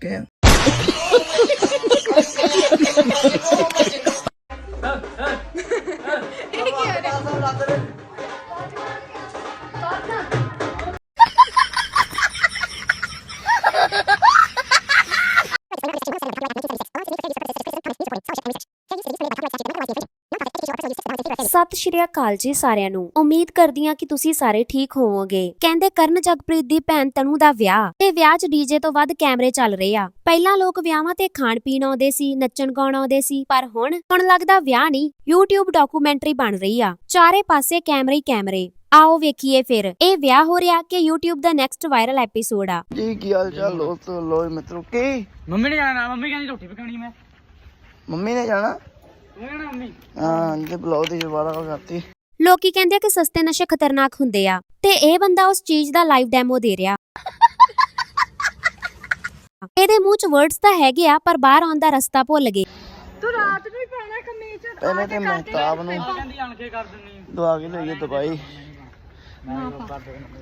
ਪਏ ਆ। ਤੂੰ ਸਤਿ ਸ਼੍ਰੀ ਅਕਾਲ ਜੀ ਸਾਰਿਆਂ ਨੂੰ। ਉਮੀਦ ਕਰਦੀ ਹਾਂ ਕਿ ਤੁਸੀਂ ਸਾਰੇ ਠੀਕ ਹੋਵੋਗੇ। ਕਹਿੰਦੇ ਕਰਨ ਜਗਪ੍ਰੀਤ ਦੀ ਭੈਣ ਤਨੂ ਦਾ ਵਿਆਹ। ਤੇ ਵਿਆਹ 'ਚ ਡੀਜੇ ਤੋਂ ਵੱਧ ਕੈਮਰੇ ਚੱਲ ਰਹੇ ਆ। ਪਹਿਲਾਂ ਲੋਕ ਵਿਆਹਾਂ ਤੇ ਖਾਣ ਪੀਣ ਆਉਂਦੇ ਸੀ ਨੱਚਣ ਗਾਉਣ ਆਉਂਦੇ ਸੀ ਪਰ ਹੁਣ ਹੁਣ ਲੱਗਦਾ ਵਿਆਹ ਨਹੀਂ YouTube ਡਾਕੂਮੈਂਟਰੀ ਬਣ ਰਹੀ ਆ। ਚਾਰੇ ਪਾਸੇ ਕੈਮਰੇ ਹੀ ਕੈਮਰੇ। ਆਓ ਵੇਖੀਏ ਫਿਰ। ਇਹ ਵਿਆਹ ਹੋ ਰਿਹਾ ਕਿ YouTube ਦਾ ਨੈਕਸਟ ਵਾਇਰਲ ਐਪੀਸੋਡ ਆ। ਜੀ ਕੀ ਹਾਲ ਚਾਲ ਦੋਸਤੋ? ਲੋਏ ਮਿੱਤਰੋ ਕੀ? ਮੰਮੀ ਨੇ ਜਾਣਾ ਮੰਮੀ ਕਹਿੰਦੀ ਰੋਟੀ ਪਕਾਣੀ ਮੈਂ। ਮੰਮੀ ਨੇ ਜਾਣਾ? ਹਾਂ ਜੇ ਬਲੌਗ ਦੀ ਦੁਬਾਰਾ ਕਰਤੀ। ਲੋਕੀ ਕਹਿੰਦੇ ਆ ਕਿ ਸਸਤੇ ਨਸ਼ੇ ਖਤਰਨਾਕ ਹੁੰਦੇ ਆ ਤੇ ਇਹ ਬੰਦਾ ਉਸ ਚੀਜ਼ ਦਾ ਲਾਈਵ ਡੈਮੋ ਦੇ ਰਿਹਾ। ਇਹਦੇ ਮੂੰਹ 'ਚ ਵਰਡਸ ਤਾਂ ਹੈਗੇ ਆ ਪਰ ਬਾਹਰ ਆਉਣ ਦਾ ਰਸਤਾ ਭੁੱਲ ਗਏ। ਪਹਿਲੇ ਤੇ ਮਹਿਤਾਬ ਨੂੰ ਕਹਿੰਦੀ ਆਣ ਕੇ ਕਰ ਦਿੰਨੀ ਦਵਾ ਕੇ ਲਈਏ ਦਵਾਈ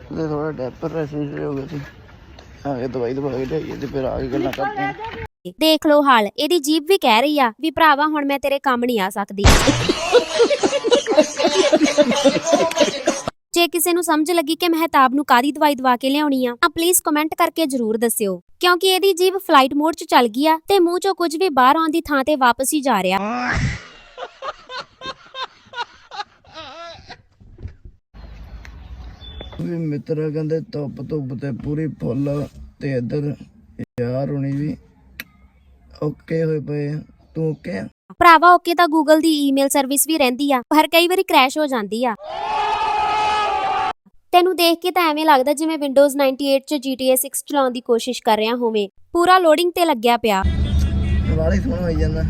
ਤੇ ਥੋੜਾ ਡੈਪਰ ਰੈਸਿਸ ਹੋ ਗਿਆ ਸੀ। ਆ ਕੇ ਦਵਾਈ ਦਵਾ ਕੇ ਲਈਏ ਤੇ ਫਿਰ ਆ ਕੇ ਗੱਲਾਂ ਕਰਦੇ ਹਾਂ ਦੇਖ ਲਓ ਹਾਲ, ਇਹਦੀ ਜੀਬ ਵੀ ਕਹਿ ਰਹੀ ਆ ਵੀ ਭਰਾਵਾ ਹੁਣ ਮੈਂ ਤੇਰੇ ਕੰਮ ਨਹੀਂ ਆ ਸਕਦੀ। ਜੇ ਕਿਸੇ ਨੂੰ ਸਮਝ ਲੱਗੀ ਕਿ ਮਹਿਤਾਬ ਨੂੰ ਕਾਦੀ ਦਵਾਈ ਦਵਾ ਕੇ ਲਿਆਉਣੀ ਆ, ਤਾਂ ਪਲੀਜ਼ ਕਮੈਂਟ ਕਰਕੇ ਜਰੂਰ ਦੱਸਿਓ। ਕਿਉਂਕਿ ਇਹਦੀ ਜੀਬ ਫਲਾਈਟ ਮੋਡ 'ਚ ਚੱਲ ਗਈ ਆ ਤੇ ਮੂੰਹ 'ਚੋਂ ਕੁਝ ਵੀ ਬਾਹਰ ਆਉਣ ਦੀ ਥਾਂ ਤੇ ਵਾਪਸ ਹੀ ਜਾ ਰਿਹਾ। ਵੀ ਮਿੱਤਰ ਕਹਿੰਦੇ ਧੁੱਪ ਧੁੱਪ ਤੇ ਪੂਰੀ ਫੁੱਲ ਤੇ ਇੱਧਰ ਯਾਰ ਹੁਣੀ ਵੀ ਓਕੇ ਹੋਏ ਪਏ ਆ। ਤੂੰ ਓਕੇ ਆ ਭਰਾਵਾ ਓਕੇ ਤਾਂ ਗੂਗਲ ਦੀ ਈਮੇਲ ਸਰਵਿਸ ਵੀ ਰਹਿੰਦੀ ਆ ਪਰ ਕਈ ਵਾਰੀ ਕ੍ਰੈਸ਼ ਹੋ ਜਾਂਦੀ ਆ। ਤੈਨੂੰ ਦੇਖ ਕੇ ਤਾਂ ਐਵੇਂ ਲੱਗਦਾ ਜਿਵੇਂ Windows 98 'ਚ GTA 6 ਚਲਾਉਣ ਦੀ ਕੋਸ਼ਿਸ਼ ਕਰ ਰਿਹਾ ਹੋਵੇਂ। ਪੂਰਾ ਲੋਡਿੰਗ ਤੇ ਲੱਗਿਆ ਪਿਆ। ਵਾਲੀ ਸੋਹਣਾ ਹੋਈ ਜਾਂਦਾ।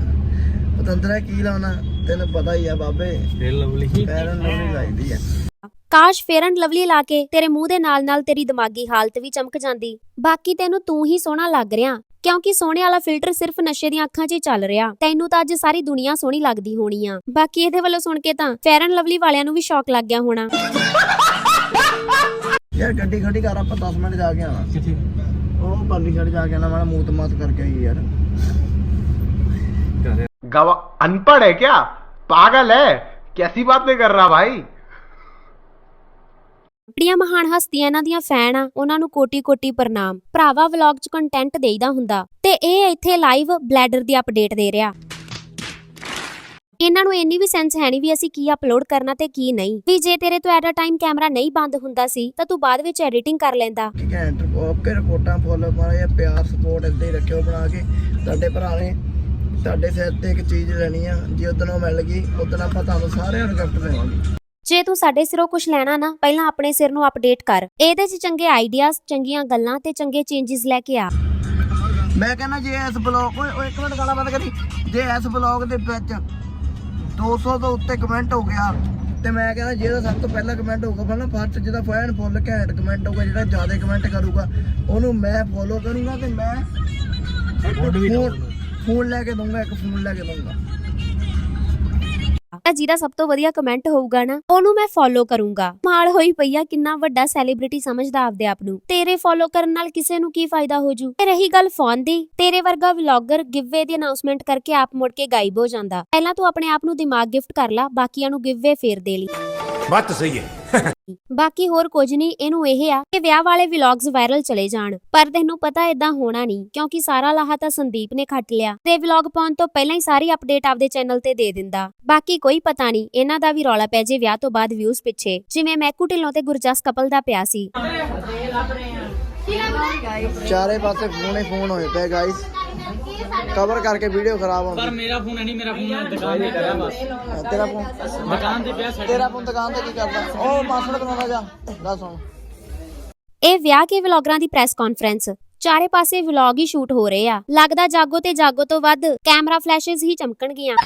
ਪਤੰਦਰਾ ਕੀ ਲਾਉਣਾ? ਤੈਨੂੰ ਪਤਾ ਹੀ ਆ ਬਾਬੇ। ਫੇਰ ਲਵਲੀ। ਪੈਰਨ ਲੋਣੀ ਲੱਗਦੀ ਆ। ਕਾਸ਼ ਐਂਡ ਲਵਲੀ ਲਾ ਕੇ ਤੇਰੇ ਮੂੰਹ ਦੇ ਨਾਲ ਨਾਲ ਤੇਰੀ ਦਿਮਾਗੀ ਹਾਲਤ ਵੀ ਚਮਕ ਜਾਂਦੀ। ਬਾਕੀ ਤੈਨੂੰ ਤੂੰ ਹੀ ਸੋਹਣਾ ਲੱਗ ਰਿਹਾ। ਕਿਉਂਕਿ ਸੋਹਣੇ ਵਾਲਾ ਫਿਲਟਰ ਸਿਰਫ ਨਸ਼ੇ ਦੀਆਂ ਅੱਖਾਂ 'ਚ ਹੀ ਚੱਲ ਰਿਹਾ ਤੈਨੂੰ ਤਾਂ ਅੱਜ ਸਾਰੀ ਦੁਨੀਆ ਸੋਹਣੀ ਲੱਗਦੀ ਹੋਣੀ ਆ ਬਾਕੀ ਇਹਦੇ ਵੱਲੋਂ ਸੁਣ ਕੇ ਤਾਂ ਫੇਅਰ ਐਂਡ ਲਵਲੀ ਵਾਲਿਆਂ ਨੂੰ ਵੀ ਸ਼ੌਕ ਲੱਗ ਗਿਆ ਹੋਣਾ ਯਾਰ ਗੱਡੀ ਖੜੀ ਕਰ ਆਪਾਂ 10 ਮਿੰਟ ਜਾ ਕੇ ਆਣਾ ਕਿੱਥੇ ਉਹ ਪਰਲੀ ਸਾਈਡ ਜਾ ਕੇ ਆਣਾ ਮਾੜਾ ਮੂਤ ਮਾਤ ਕਰਕੇ ਆਈ ਯਾਰ गवा अनपढ़ है क्या पागल है कैसी बातें कर रहा भाई ਜਿਹੜੀਆਂ ਮਹਾਨ ਹਸਤੀਆਂ ਇਹਨਾਂ ਦੀਆਂ ਫੈਨ ਆ, ਉਹਨਾਂ ਨੂੰ ਕੋਟੀ-ਕੋਟੀ ਪ੍ਰਣਾਮ। ਭਰਾਵਾ ਵਲੌਗ 'ਚ ਕੰਟੈਂਟ ਦੇਈਦਾ ਹੁੰਦਾ, ਤੇ ਇਹ ਇੱਥੇ ਲਾਈਵ ਬਲੈਡਰ ਦੀ ਅਪਡੇਟ ਦੇ ਰਿਹਾ। ਇਹਨਾਂ ਨੂੰ ਇੰਨੀ ਵੀ ਸੈਂਸ ਹੈ ਨਹੀਂ ਵੀ ਅਸੀਂ ਕੀ ਅਪਲੋਡ ਕਰਨਾ ਤੇ ਕੀ ਨਹੀਂ। ਵੀ ਜੇ ਤੇਰੇ ਤੋਂ ਐਟ ਅ ਟਾਈਮ ਕੈਮਰਾ ਨਹੀਂ ਬੰਦ ਹੁੰਦਾ ਸੀ, ਤਾਂ ਤੂੰ ਬਾਅਦ ਵਿੱਚ ਐਡੀਟਿੰਗ ਕਰ ਲੈਂਦਾ। ਠੀਕ ਓਕੇ, ਰਿਪੋਰਟਾਂ ਫੁੱਲ ਮਾਰਾ ਜਾਂ ਪਿਆਰ ਸਪੋਰਟ ਏਦਾਂ ਹੀ ਰੱਖਿਓ ਬਣਾ ਕੇ। ਤੁਹਾਡੇ ਭਰਾ ਨੇ ਤੁਹਾਡੇ ਸਿਰ ਤੇ ਇੱਕ ਚੀਜ਼ ਲੈਣੀ ਆ, ਜੇ ਉਦੋਂ ਮਿਲ ਗਈ ਉਦੋਂ ਆਪਾਂ ਤੁਹਾਨੂੰ ਸਾਰਿਆਂ ਨੂੰ ਗਿਫਟ ਦੇਵਾਂਗੇ। ਜੇ ਤੂੰ ਸਾਡੇ ਸਿਰੋਂ ਕੁਝ ਲੈਣਾ ਨਾ ਪਹਿਲਾਂ ਆਪਣੇ ਸਿਰ ਨੂੰ ਅਪਡੇਟ ਕਰ। ਇਹਦੇ 'ਚ ਚੰਗੇ ਆਈਡੀਆਜ਼ ਚੰਗੀਆਂ ਗੱਲਾਂ ਤੇ ਚੰਗੇ ਚੇਂਜਸ ਲੈ ਕੇ ਆ। ਮੈਂ ਕਹਿੰਦਾ ਜੇ ਇਸ ਬਲੌਗ ਓਏ ਓਏ ਇੱਕ ਮਿੰਟ ਗਾਲਾਂ ਬੰਦ ਕਰੀ। ਜੇ ਇਸ ਬਲੌਗ ਦੇ ਵਿੱਚ 200 ਤੋਂ ਉੱਤੇ ਕਮੈਂਟ ਹੋ ਗਿਆ ਤੇ ਮੈਂ ਕਹਿੰਦਾ ਜਿਹੜਾ ਸਭ ਤੋਂ ਪਹਿਲਾ ਕਮੈਂਟ ਹੋਊਗਾ ਪਹਿਲਾਂ ਫਸਟ ਜਿਹਦਾ ਫੈਨ ਫੁੱਲ ਘੈਂਟ ਕਮੈਂਟ ਹੋਊਗਾ ਜਿਹੜਾ ਜ਼ਿਆਦਾ ਕਮੈਂਟ ਕਰੂਗਾ ਉਹਨੂੰ ਮੈਂ ਫੋਲੋ ਕਰੂੰਗਾ ਤੇ ਮੈਂ ਫੋਨ ਫੋਨ ਲੈ ਕੇ ਦਊਂਗਾ ਇੱਕ ਫੋਨ ਲੈ ਕੇ ਦਊਂਗਾ। ਇਹ ਜਿਹਦਾ ਸਭ ਤੋਂ ਵਧੀਆ ਕਮੈਂਟ ਹੋਊਗਾ ਨਾ, ਉਹਨੂੰ ਮੈਂ ਫੋਲੋ ਕਰੂੰਗਾ। ਮਾਲ ਹੋਈ ਪਈਆ ਕਿੰਨਾ ਵੱਡਾ ਸੈਲੀਬ੍ਰਿਟੀ ਸਮਝਦਾ ਆਪਦੇ ਆਪ ਨੂੰ। ਤੇਰੇ ਫੋਲੋ ਕਰਨ ਨਾਲ ਕਿਸੇ ਨੂੰ ਕੀ ਫਾਇਦਾ ਹੋ ਜੂ? ਤੇ ਰਹੀ ਗੱਲ ਫੋਨ ਦੀ, ਤੇਰੇ ਵਰਗਾ ਵਲੌਗਰ ਗਿਵਵੇ ਦੀ ਅਨਾਉਂਸਮੈਂਟ ਕਰਕੇ ਆਪ ਮੁੜ ਕੇ ਗਾਇਬ ਹੋ ਜਾਂਦਾ। ਪਹਿਲਾਂ ਤੂੰ ਆਪਣੇ ਆਪ ਨੂੰ ਦਿਮਾਗ ਗਿਫਟ ਕਰ ਲੈ, ਬਾਕੀਆਂ ਨੂੰ ਗਿਵਵੇ ਫੇਰ ਦੇ ਲਈ। ਬਾਤ ਸਹੀ ਹੈ। ਬਾਕੀ ਹੋਰ ਕੁਝ ਨਹੀਂ, ਇਹਨੂੰ ਇਹ ਆ ਕਿ ਵਿਆਹ ਵਾਲੇ ਵਲੌਗਸ ਵਾਇਰਲ ਚਲੇ ਜਾਣ। ਪਰ ਤੈਨੂੰ ਪਤਾ ਇਦਾਂ ਹੋਣਾ ਨਹੀਂ, ਕਿਉਂਕਿ ਸਾਰਾ ਲਾਹਾ ਤਾਂ ਸੰਦੀਪ ਨੇ ਖੱਟ ਲਿਆ। ਤੇ ਵਲੌਗ ਪਾਉਣ ਤੋਂ ਪਹਿਲਾਂ ਹੀ ਸਾਰੀ ਅਪਡੇਟ ਆਪਦੇ ਚੈਨਲ ਤੇ ਦੇ ਦਿੰਦਾ। ਬਾਕੀ ਕੋਈ ਪਤਾ ਨਹੀਂ, ਇਹਨਾਂ ਦਾ ਵੀ ਰੌਲਾ ਪੈ ਜੇ ਵਿਆਹ ਤੋਂ ਬਾਅਦ ਵਿਊਜ਼ ਪਿੱਛੇ। ਜਿਵੇਂ ਮੈਕੂ ਢਿੱਲੋਂ ਤੇ ਗੁਰਜਸ ਕਪਲ ਦਾ ਪਿਆ ਸੀ। ਚਾਰੇ ਪਾਸੇ ਫੋਨ ਹੀ ਫੋਨ ਹੋਏ ਪਏ ਗਾਇਸ ਕਵਰ ਕਰਕੇ ਵੀਡੀਓ ਖਰਾਬ ਪਰ ਹੁੰਦੀ ਮੇਰਾ ਫੋਨ ਹੈ ਨਹੀਂ ਮੇਰਾ ਫੋਨ ਦੁਕਾਨ ਤੇ ਬਸ ਤੇਰਾ ਫੋਨ? ਦੁਕਾਨ ਤੇ ਪਿਆ ਸਾਡੇ ਤੇਰਾ ਫੋਨ ਦੁਕਾਨ ਤੇ ਕੀ ਕਰਦਾ? ਉਹ ਪਾਸਵਰਡ ਬਣਾਉਣਾ ਜਾ। ਦੱਸ ਹੁਣ ਇਹ ਵਿਆਹ ਕੇ ਵਲੌਗਰਾਂ ਦੀ ਪ੍ਰੈਸ ਕਾਨਫਰੰਸ ਚਾਰੇ ਪਾਸੇ ਵਲੌਗ ਹੀ ਸ਼ੂਟ ਹੋ ਰਹੇ ਆ। ਲੱਗਦਾ ਜਾਗੋ ਤੇ ਜਾਗੋ ਤੋਂ ਵੱਧ ਕੈਮਰਾ ਫਲੈਸ਼ਸ ਹੀ ਚਮਕਣਗੀਆਂ।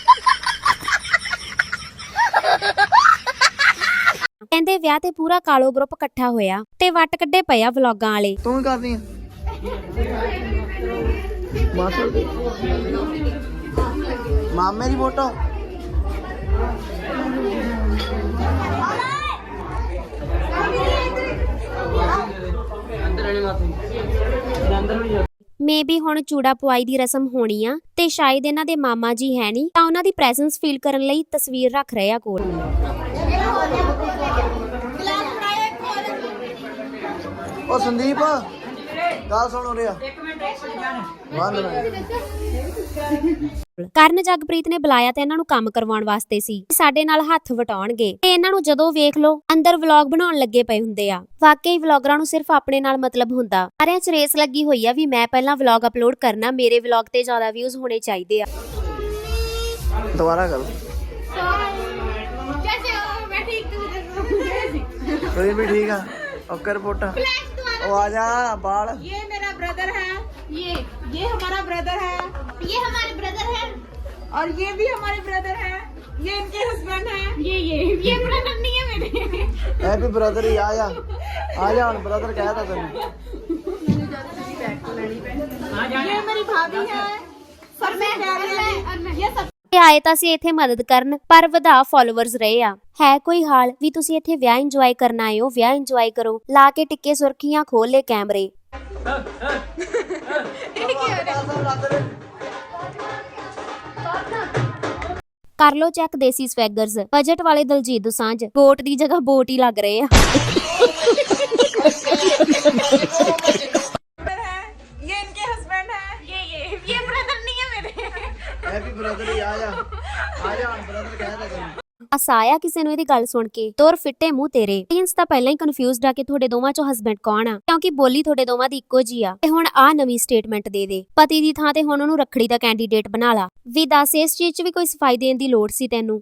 ਕਹਿੰਦੇ ਵਿਆਹ ਤੇ ਪੂਰਾ ਕਾਲੋ ਗਰੁੱਪ ਇਕੱਠਾ ਹੋਇਆ ਤੇ ਵੱਟ ਕੱਢੇ ਪਏ ਆ ਵਲੌਗਾਂ ਵਾਲੇ। ਤੂੰ ਹੀ ਕਰਦੀ ਆ? ਮਾਸਟਰ ਦੀ ਮਾਮੇ ਦੀ ਫੋਟੋ। ਮੇਬੀ ਹੁਣ ਚੂੜਾ ਪਵਾਈ ਦੀ ਰਸਮ ਹੋਣੀ ਆ ਤੇ ਸ਼ਾਇਦ ਇਹਨਾਂ ਦੇ ਮਾਮਾ ਜੀ ਹੈ ਨਹੀਂ ਤਾਂ ਉਹਨਾਂ ਦੀ ਪ੍ਰੈਜ਼ੈਂਸ ਫੀਲ ਕਰਨ ਲਈ ਤਸਵੀਰ ਰੱਖ ਰਹੇ ਆ ਕੋਲ। ਉਹ ਸੰਦੀਪ ਗੱਲ ਸੁਣ ਉਰੇ ਆ। ਬੰਦ ਮੈਂ ਕਰਨ ਜਗਪ੍ਰੀਤ ਨੇ ਬੁਲਾਇਆ ਤਾਂ ਇਹਨਾਂ ਨੂੰ ਕੰਮ ਕਰਵਾਉਣ ਵਾਸਤੇ ਸੀ। ਸਾਡੇ ਨਾਲ ਹੱਥ ਵਟਾਉਣਗੇ। ਤੇ ਇਹਨਾਂ ਨੂੰ ਜਦੋਂ ਵੇਖ ਲਓ ਅੰਦਰ ਵਲੌਗ ਬਣਾਉਣ ਲੱਗੇ ਪਏ ਹੁੰਦੇ ਆ। ਵਾਕਈ ਵਲੌਗਰਾਂ ਨੂੰ ਸਿਰਫ ਆਪਣੇ ਨਾਲ ਮਤਲਬ ਹੁੰਦਾ। ਸਾਰਿਆਂ 'ਚ ਰੇਸ ਲੱਗੀ ਹੋਈ ਆ ਵੀ ਮੈਂ ਪਹਿਲਾਂ ਵਲੌਗ ਅਪਲੋਡ ਕਰਨਾ ਮੇਰੇ ਵਲੌਗ ਤੇ ਜ਼ਿਆਦਾ ਵਿਊਜ਼ ਹੋਣੇ ਚਾਹੀਦੇ ਆ। ਦੁਬਾਰਾ ਕਰ ਕੋਈ ਵੀ ਠੀਕ ਆ। और कर बोटा। ओ आजा बाल। ये मेरा ब्रदर है। ये ये हमारा ब्रदर है। ये हमारे ब्रदर है। और ये भी हमारे ब्रदर है। ये इनके हस्बैंड है। ये ये ये ब्रदर नहीं है मेरे। मैं भी ब्रदर ही। आ जा आ जा। और ब्रदर कहता तेरे ये मेरी भाभी है। पर मैं। ये सब ਤੇ ਆਏ ਤਾਂ ਸੀ ਇੱਥੇ ਮਦਦ ਕਰਨ ਪਰ ਵਧਾ ਫਾਲੋਅਰਸ ਰਹੇ ਆ। ਹੈ ਕੋਈ ਹਾਲ? ਵੀ ਤੁਸੀਂ ਇੱਥੇ ਵਿਆਹ ਇੰਜੋਏ ਕਰਨ ਆਏ ਹੋ ਵਿਆਹ ਇੰਜੋਏ ਕਰੋ। ਲਾ ਕੇ ਟਿੱਕੇ ਸੁਰਖੀਆਂ ਖੋਲ ਲੈ ਕੈਮਰੇ। ਕਰ ਲੋ ਚੈੱਕ ਦੇਸੀ ਸਵੈਗਰਸ। ਬਜਟ ਵਾਲੇ ਦਲਜੀਤ ਦੋਸਾਂਝ ਬੋਟ ਦੀ ਜਗ੍ਹਾ ਬੋਟ ਹੀ ਲੱਗ ਰਹੇ ਆ। ਬ੍ਰਦਰ ਹੀ ਆ ਜਾ ਆ ਜਾ ਹੁਣ ਬ੍ਰਦਰ ਕਹਿਤਾ ਤੈਨੂੰ। ਅਸਾ ਆਇਆ ਕਿਸੇ ਨੂੰ ਇਹਦੀ ਗੱਲ ਸੁਣ ਕੇ। ਤੋਰ ਫਿੱਟੇ ਮੂੰਹ ਤੇਰੇ। ਆਡੀਅנס ਤਾਂ ਪਹਿਲਾਂ ਹੀ ਕਨਫਿਊਜ਼ਡ ਆ ਕਿ ਤੁਹਾਡੇ ਦੋਵਾਂ ਚੋਂ ਹਸਬੈਂਡ ਕੌਣ ਆ। ਕਿਉਂਕਿ ਬੋਲੀ ਤੁਹਾਡੇ ਦੋਵਾਂ ਦੀ ਇੱਕੋ ਜੀ ਆ। ਤੇ ਹੁਣ ਆ ਨਵੀਂ ਸਟੇਟਮੈਂਟ ਦੇ ਦੇ। ਪਤੀ ਦੀ ਥਾਂ ਤੇ ਹੁਣ ਉਹਨੂੰ ਰੱਖੜੀ ਦਾ ਕੈਂਡੀਡੇਟ ਬਣਾ ਲਾ। ਵੀ ਦੱਸ ਇਸ ਚੀਜ਼ 'ਚ ਵੀ ਕੋਈ ਸਫ਼ਾਈ ਦੇਣ ਦੀ ਲੋੜ ਸੀ ਤੈਨੂੰ?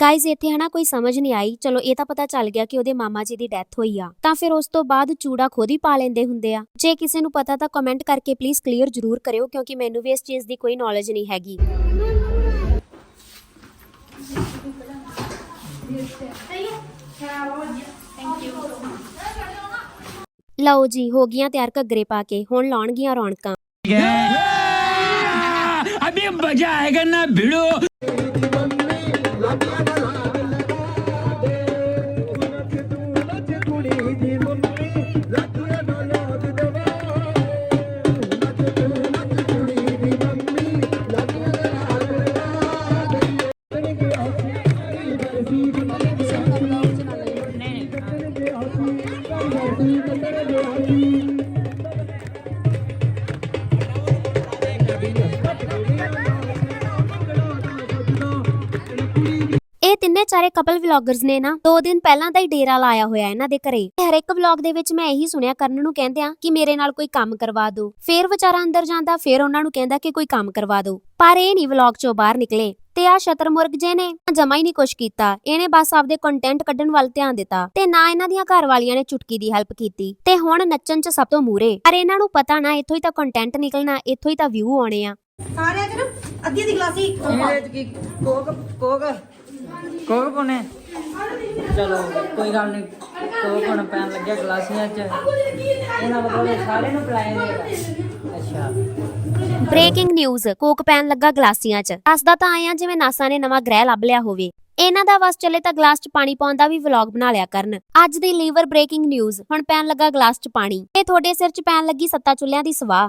ਗਾਇਜ਼ ਇੱਥੇ ਹਨਾ ਕੋਈ ਸਮਝ ਨਹੀਂ ਆਈ। ਚਲੋ, ਇਹ ਤਾਂ ਪਤਾ ਚੱਲ ਗਿਆ ਕਿ ਉਹਦੇ ਮਾਮਾ ਜੀ ਦੀ ਡੈਥ ਹੋਈ ਆ। ਤਾਂ ਫਿਰ ਉਸ ਤੋਂ ਬਾਅਦ ਚੂੜਾ ਖੁਦ ਹੀ ਪਾ ਲੈਂਦੇ ਹੁੰਦੇ ਆ। ਜੇ ਕਿਸੇ ਨੂੰ ਪਤਾ ਤਾਂ ਕਮੈਂਟ ਕਰਕੇ ਪਲੀਜ਼ ਕਲੀਅਰ ਜ਼ਰੂਰ ਕਰਿਓ, ਕਿਉਂਕਿ ਮੈਨੂੰ ਵੀ ਇਸ ਚੀਜ਼ ਦੀ ਕੋਈ ਨੌਲੇਜ ਨਹੀਂ ਹੈਗੀ। ਲਓ ਜੀ, ਹੋ ਗਈਆਂ ਤਿਆਰ ਘੱਗਰੇ ਪਾ ਕੇ। ਹੁਣ ਲਾਉਣਗੀਆਂ ਰੌਣਕਾਂ। अभी मजा आएगा ना भिड़ो ਇਹ ਚਾਰੇ ਕਪਲ ਵਲੌਗਰਸ ਨੇ ਨਾ 2 ਦਿਨ ਪਹਿਲਾਂ ਦਾ ਹੀ ਡੇਰਾ ਲਾਇਆ ਹੋਇਆ ਇਹਨਾਂ ਦੇ ਘਰੇ। ਹਰ ਇੱਕ ਵਲੌਗ ਦੇ ਵਿੱਚ ਮੈਂ ਇਹੀ ਸੁਣਿਆ ਕਰਨ ਨੂੰ ਕਹਿੰਦੇ ਆ ਕਿ ਮੇਰੇ ਨਾਲ ਕੋਈ ਕੰਮ ਕਰਵਾ ਦਿਓ। ਫੇਰ ਵਿਚਾਰਾ ਅੰਦਰ ਜਾਂਦਾ ਫੇਰ ਉਹਨਾਂ ਨੂੰ ਕਹਿੰਦਾ ਕਿ ਕੋਈ ਕੰਮ ਕਰਵਾ ਦਿਓ। ਪਰ ਇਹ ਨਹੀਂ ਵਲੌਗ ਚੋਂ ਬਾਹਰ ਨਿਕਲੇ। ਤੇ ਆ ਸ਼ਤਰਮੁਰਗ ਜੇ ਨੇ ਜਮਾ ਹੀ ਨਹੀਂ ਕੁਛ ਕੀਤਾ। ਇਹਨੇ ਬਸ ਆਪਦੇ ਕੰਟੈਂਟ ਕੱਢਣ ਵੱਲ ਧਿਆਨ ਦਿੱਤਾ। ਤੇ ਨਾ ਇਹਨਾਂ ਦੀਆਂ ਘਰ ਵਾਲੀਆਂ ਨੇ ਚੁਟਕੀ ਦੀ ਹੈਲਪ ਕੀਤੀ। ਤੇ ਹੁਣ ਨੱਚਣ 'ਚ ਸਭ ਤੋਂ ਮੂਰੇ ਪਰ ਇਹਨਾਂ ਨੂੰ ਪਤਾ ਨਾ ਇੱਥੋਂ ਹੀ ਤਾਂ ਕੰਟੈਂਟ ਨਿਕਲਣਾ ਇੱਥੋਂ ਹੀ ਤਾਂ ਵਿਊ ਆਉਣੇ ਆ। ਸਾਰਿਆਂ ਦੇ ਦੀ ਗਲਾਸੀ ਕੋਕ ਕੋਕ? ਕੋਕ ਕੋਨੇ ਚਲੋ, ਕੋਈ ਗੱਲ ਨਹੀਂ। ਕੋਕ ਹੁਣ ਪੈਣ ਲੱਗਿਆ ਗਲਾਸੀਆਂ 'ਚ? ਇਹਨਾਂ ਮਤਲਬ ਸਾਰੇ ਨੂੰ ਪਿਲਾਏ ਨੇ ਅੱਛਾ। ਬ੍ਰੇਕਿੰਗ ਨਿਊਜ਼ ਕੋਕ ਪੈਨ ਲੱਗਾ ਗਲਾਸੀਆਂ 'ਚ। ਦੱਸਦਾ ਤਾਂ ਆਇਆ ਜਿਵੇਂ ਨਾਸਾ ਨੇ ਨਵਾਂ ਗ੍ਰਹਿ ਲੱਭ ਲਿਆ ਹੋਵੇ। ਇਹਨਾਂ ਦਾ ਵਸ ਚੱਲੇ ਤਾਂ ਗਲਾਸ 'ਚ ਪਾਣੀ ਪਾਉਣ ਦਾ ਵੀ ਵਲੌਗ ਬਣਾ ਲਿਆ ਕਰਨ। ਅੱਜ ਦੀ ਲੀਵਰ ਬ੍ਰੇਕਿੰਗ ਨਿਊਜ਼ ਹੁਣ ਪੈਣ ਲੱਗਾ ਗਲਾਸ 'ਚ ਪਾਣੀ। ਤੇ ਤੁਹਾਡੇ ਸਿਰ 'ਚ ਪੈਣ ਲੱਗੀ ਸੱਤਾ ਚੁੱਲ੍ਹਿਆਂ ਦੀ ਸਵਾਹ।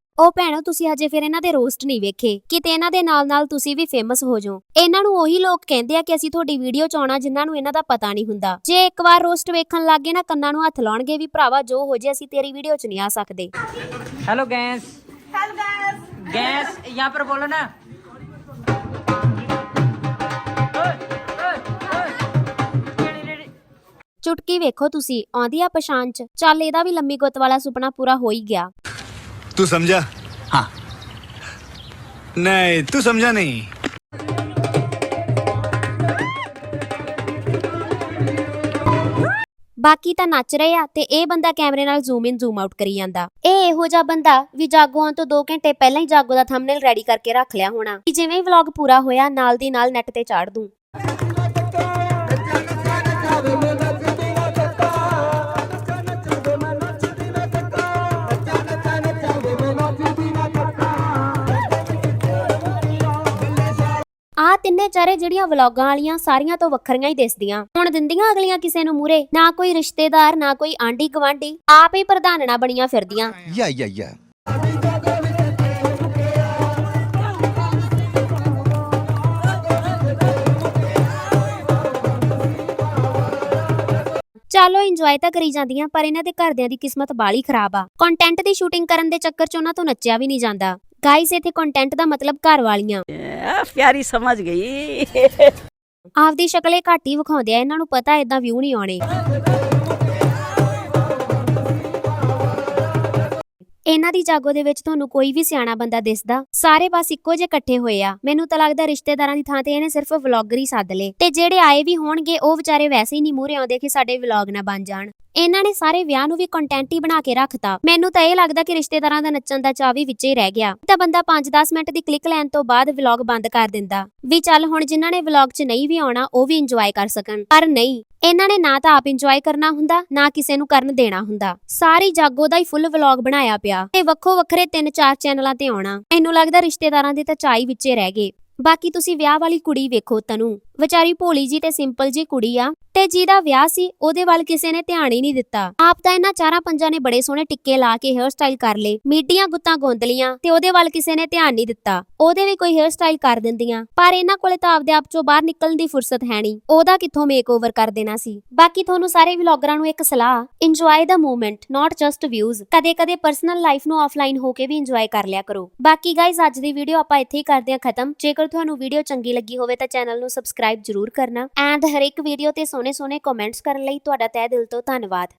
ਉਹ ਭੈਣੋ ਤੁਸੀਂ ਹਜੇ ਫਿਰ ਇਹਨਾਂ ਦੇ ਰੋਸਟ ਨਹੀਂ ਵੇਖੇ ਕਿਤੇ ਇਹਨਾਂ ਦੇ ਨਾਲ ਨਾਲ ਤੁਸੀਂ ਵੀ ਫੇਮਸ ਹੋ ਜਾਓ ਇਹਨਾਂ ਨੂੰ ਉਹੀ ਲੋਕ ਕਹਿੰਦੇ ਆ ਕਿ ਅਸੀਂ ਤੁਹਾਡੀ ਵੀਡੀਓ ਚ ਆਉਣਾ ਜਿਨ੍ਹਾਂ ਨੂੰ ਇਹਨਾਂ ਦਾ ਪਤਾ ਨਹੀਂ ਹੁੰਦਾ ਜੇ ਇੱਕ ਵਾਰ ਰੋਸਟ ਵੇਖਣ ਲੱਗੇ ਨਾ ਕੰਨਾਂ ਨੂੰ ਹੱਥ ਲਾਉਣਗੇ ਵੀ ਭਰਾਵਾ ਜੋ ਹੋ ਜੇ ਅਸੀਂ ਤੇਰੀ ਵੀਡੀਓ ਚ ਨਹੀਂ ਆ ਸਕਦੇ hello guys hello guys guys यहाँ पर बोलो ना ओए, ओए, ओए। Ready, ready. ਚੁਟਕੀ ਵੇਖੋ ਤੁਸੀਂ ਆਉਂਦੀ ਆ ਪਛਾਣ ਚ ਚੱਲ ਇਹਦਾ ਵੀ ਲੰਮੀ ਗੁੱਤ ਵਾਲਾ ਸੁਪਨਾ ਪੂਰਾ ਹੋ ਹੀ ਗਿਆ तू समझा हाँ नहीं तू समझा नहीं ਬਾਕੀ ਤਾਂ ਨੱਚ ਰਹੇ ਆ ਤੇ ਇਹ ਬੰਦਾ ਕੈਮਰੇ ਨਾਲ ਜ਼ੂਮ ਇਨ ਜ਼ੂਮ ਆਊਟ ਕਰੀ ਜਾਂਦਾ ਇਹ ਇਹੋ ਜਿਹਾ ਬੰਦਾ ਵੀ ਜਾਗੋ ਆਉਣ ਤੋਂ 2 ਘੰਟੇ ਪਹਿਲਾਂ ਹੀ ਜਾਗੋ ਦਾ ਥੰਬਨੇਲ ਰੈਡੀ ਕਰਕੇ ਰੱਖ ਲਿਆ ਹੋਣਾ ਕਿ ਜਿਵੇਂ ਹੀ ਵਲੌਗ ਪੂਰਾ ਹੋਇਆ ਨਾਲ ਦੀ ਨਾਲ ਨੈਟ ਤੇ ਚਾੜ ਦੂੰ ਦੋਨੇ ਚਾਰੇ ਜਿਹੜੀਆਂ ਵਲੌਗਾਂ ਵਾਲੀਆਂ ਸਾਰੀਆਂ ਤੋਂ ਵੱਖਰੀਆਂ ਹੀ ਦਿਸਦੀਆਂ। ਹੁਣ ਦਿੰਦੀਆਂ ਅਗਲੀਆਂ ਕਿਸੇ ਨੂੰ ਮੂਰੇ ਨਾ ਕੋਈ ਰਿਸ਼ਤੇਦਾਰ ਨਾ ਕੋਈ ਆਂਢੀ ਗਵਾਂਢੀ ਆਪ ਹੀ ਪ੍ਰਧਾਨਣਾ ਬਣੀਆਂ ਫਿਰਦੀਆਂ। ਯਾ ਯਾ ਯਾ। ਚਲੋ ਇੰਜੋਏ ਤਾਂ ਕਰੀ ਜਾਂਦੀਆਂ ਪਰ ਇਹਨਾਂ ਦੇ ਘਰਦਿਆਂ ਦੀ ਕਿਸਮਤ ਬਾਲੀ ਖਰਾਬ ਆ। ਕੰਟੈਂਟ ਦੀ ਸ਼ੂਟਿੰਗ ਕਰਨ ਦੇ ਚੱਕਰ 'ਚ ਉਹਨਾਂ ਤੋਂ ਨੱਚਿਆ ਵੀ ਨਹੀਂ ਜਾਂਦਾ। ਗਾਇਸ ਇੱਥੇ ਕੰਟੈਂਟ ਦਾ ਮਤਲਬ ਘਰ ਵਾਲੀਆਂ। ਆ, ਪਿਆਰੀ ਸਮਝ ਗਈ। ਆਪਦੀ ਸ਼ਕਲੇ ਘੱਟ ਵਿਖਾਉਂਦੇ ਆ ਇਹਨਾਂ ਨੂੰ ਪਤਾ ਇਦਾਂ ਵਿਊ ਨਹੀਂ ਆਉਣੇ। ਇਹਨਾਂ ਦੀ ਜਾਗੋ ਦੇ ਵਿੱਚ ਤੁਹਾਨੂੰ ਕੋਈ ਵੀ ਸਿਆਣਾ ਬੰਦਾ ਦਿਸਦਾ, ਸਾਰੇ ਬਸ ਇੱਕੋ ਜਿਹੇ ਇਕੱਠੇ ਹੋਏ ਆ। ਮੈਨੂੰ ਤਾਂ ਲੱਗਦਾ ਰਿਸ਼ਤੇਦਾਰਾਂ ਦੀ ਥਾਂ ਤੇ ਇਹਨੇ ਸਿਰਫ ਵਲੌਗਰ ਹੀ ਸੱਦ ਲਏ। ਤੇ ਜਿਹੜੇ ਆਏ ਵੀ ਹੋਣਗੇ, ਉਹ ਵਿਚਾਰੇ ਵੈਸੇ ਹੀ ਨਹੀਂ ਮੂਹਰੇ ਆਉਂਦੇ ਕਿ ਸਾਡੇ ਵਲੌਗ ਨਾ ਬਣ ਜਾਣ। ਇਹਨਾਂ ਨੇ ਸਾਰੇ ਵਿਆਹ ਨੂੰ ਵੀ ਕੰਟੈਂਟ ਹੀ ਬਣਾ ਕੇ ਰੱਖਤਾ। ਮੈਨੂੰ ਤਾਂ ਇਹ ਲੱਗਦਾ ਕਿ ਰਿਸ਼ਤੇਦਾਰਾਂ ਦਾ ਨੱਚਣ ਦਾ ਚਾਅ ਵੀ ਵਿੱਚੇ ਹੀ ਰਹਿ ਗਿਆ। ਤਾਂ ਬੰਦਾ 5-10 ਮਿੰਟ ਦੀ ਕਲਿੱਕ ਲੈਣ ਤੋਂ ਬਾਅਦ ਵਲੌਗ ਬੰਦ ਕਰ ਦਿੰਦਾ। ਵੀ ਚੱਲ ਹੁਣ ਜਿਨ੍ਹਾਂ ਨੇ ਵਲੌਗ 'ਚ ਨਹੀਂ ਵੀ ਆਉਣਾ, ਉਹ ਵੀ ਇੰਜੋਏ ਕਰ ਸਕਣ। ਪਰ ਨਹੀਂ ਇਹਨਾਂ ਨੇ ਨਾ ਤਾਂ ਆਪ ਇੰਜੋਏ ਕਰਨਾ ਹੁੰਦਾ, ਨਾ ਕਿਸੇ ਨੂੰ ਕਰਨ ਦੇਣਾ ਹੁੰਦਾ। ਸਾਰੀ ਜਾਗੋ ਦਾ ਹੀ ਫੁੱਲ ਵਲੌਗ ਬਣਾਇਆ ਪਿਆ। ਤੇ ਵੱਖੋ ਵੱਖਰੇ ਤਿੰਨ ਚਾਰ ਚੈਨਲਾਂ ਤੇ ਆਉਣਾ। ਮੈਨੂੰ ਲੱਗਦਾ ਰਿਸ਼ਤੇਦਾਰਾਂ ਦੇ ਤਾਂ ਚਾਈ ਵਿੱਚੇ ਰਹਿ ਗਏ। ਬਾਕੀ ਤੁਸੀਂ ਵਿਆਹ ਵਾਲੀ ਕੁੜੀ ਵੇਖੋ ਤਨੂੰ। ਵਿਚਾਰੀ ਭੋਲੀ ਜੀ ਤੇ ਸਿੰਪਲ ਜੀ ਕੁੜੀ ਆ ਤੇ ਜਿਹਦਾ ਵਿਆਹ ਸੀ, ਉਹਦੇ ਵੱਲ ਕਿਸੇ ਨੇ ਧਿਆਨ ਹੀ ਨਹੀਂ ਦਿੱਤਾ। ਆਪ ਤਾਂ ਇਹਨਾਂ ਚਾਰਾਂ ਪੰਜਾਂ ਨੇ ਬੜੇ ਸੋਹਣੇ ਟਿੱਕੇ ਲਾ ਕੇ ਹੇਅਰ ਸਟਾਈਲ ਕਰ ਲਏ। ਮੀਡੀਆਂ ਗੁੱਤਾਂ ਗੋਂਦ ਤੇ ਉਹਦੇ ਵੱਲ ਕਿਸੇ ਨੇ ਧਿਆਨ ਨਹੀਂ ਦਿੱਤਾ। ਉਹਦੇ ਵੀ ਕੋਈ ਹੇਅਰ ਸਟਾਈਲ ਕਰ ਦਿੰਦੀਆਂ, ਪਰ ਇਹਨਾਂ ਕੋਲੇ ਤਾਂ ਆਪਦੇ ਆਪ ਚੋਂ ਬਾਹਰ ਨਿਕਲਣ ਦੀ ਫੁਰਸਤ ਹੈ ਨਹੀਂ। ਉਹਦਾ ਕਿੱਥੋਂ ਮੇਕਓਵਰ ਕਰ ਦੇਣਾ ਸੀ? ਬਾਕੀ ਤੁਹਾਨੂੰ ਸਾਰੇ ਵਲੌਗਰਾਂ ਨੂੰ ਇੱਕ ਸਲਾਹ enjoy the moment not just views ਕਦੇ-ਕਦੇ ਪਰਸਨਲ ਲਾਈਫ ਨੂੰ ਆਫਲਾਈਨ ਹੋ ਕੇ ਵੀ ਇੰਜੋਏ ਕਰ ਲਿਆ ਕਰੋ। ਬਾਕੀ ਗਾਇਜ਼ ਅੱਜ ਦੀ ਵੀਡੀਓ ਆਪਾਂ ਇੱਥੇ ਹੀ ਕਰਦੇ ਹਾਂ ਖਤਮ। ਜੇਕਰ ਤੁਹਾਨੂੰ ਵੀਡੀਓ ਚੰਗੀ ਲੱਗੀ ਹੋਵੇ ਤਾਂ ਚੈਨਲ ਨੂੰ ਸਬਸਕ੍ਰਾਈਬ ਜ਼ਰੂਰ ਕਰਨਾ ਐਂਡ ਹਰ ਇੱਕ ਵੀਡੀਓ ਤੇ ਸੋਹਣੇ-ਸੋਹਣੇ ਕਮੈਂਟਸ ਕਰਨ ਲਈ ਤੁਹਾਡਾ ਤਹਿ ਦਿਲ ਤੋਂ ਧੰਨਵਾਦ।